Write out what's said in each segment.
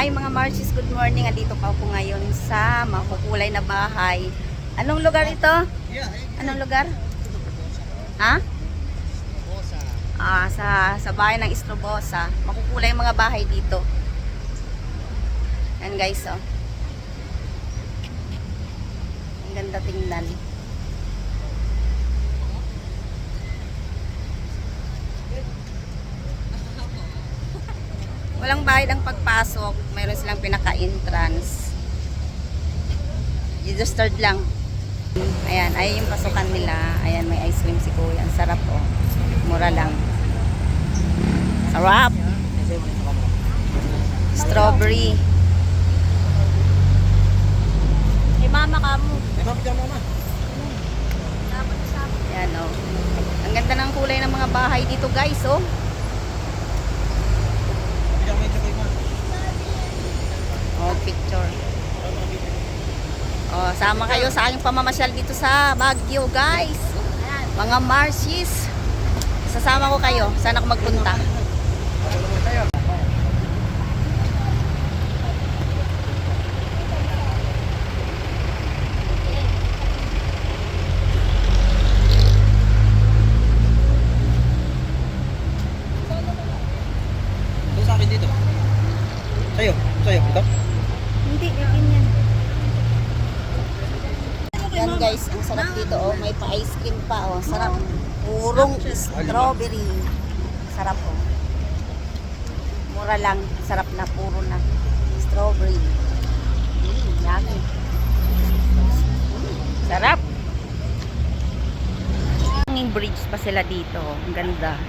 Hi mga Marcies, good morning. Andito pa ako ngayon sa makukulay na bahay. Anong lugar ito? Anong lugar? Ha? Ah, sa sa bahay ng Estrobosa. Makukulay mga bahay dito. Yan guys, oh. Ang ganda tingnan. Walang bayad ang pagpasok. Mayroon silang pinaka-entrance. Registered lang. Ayan, ayan yung pasukan nila. Ayan, may ice cream si Kuya. Ang sarap oh. Mura lang. Sarap! Strawberry. Kay mama ka mo. Ayan oh. Ang ganda ng kulay ng mga bahay dito guys. Oh, picture. Oh, sama kayo sa aking pamamasyal dito sa Baguio, guys. Mga Marcies. Sasama ko kayo. Saan ako magpunta? Sa'yo. Sa'yo. Ito. Hindi, ganyan. Yan guys, ang sarap dito oh. May pa-ice cream pa oh. Sarap. Purong strawberry. Sarap oh. Mura lang. Sarap na. Puro na. Strawberry. Mm, yummy. Sarap. Hanging bridge pa sila dito. oh. Ang ganda.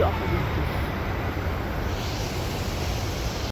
Çok.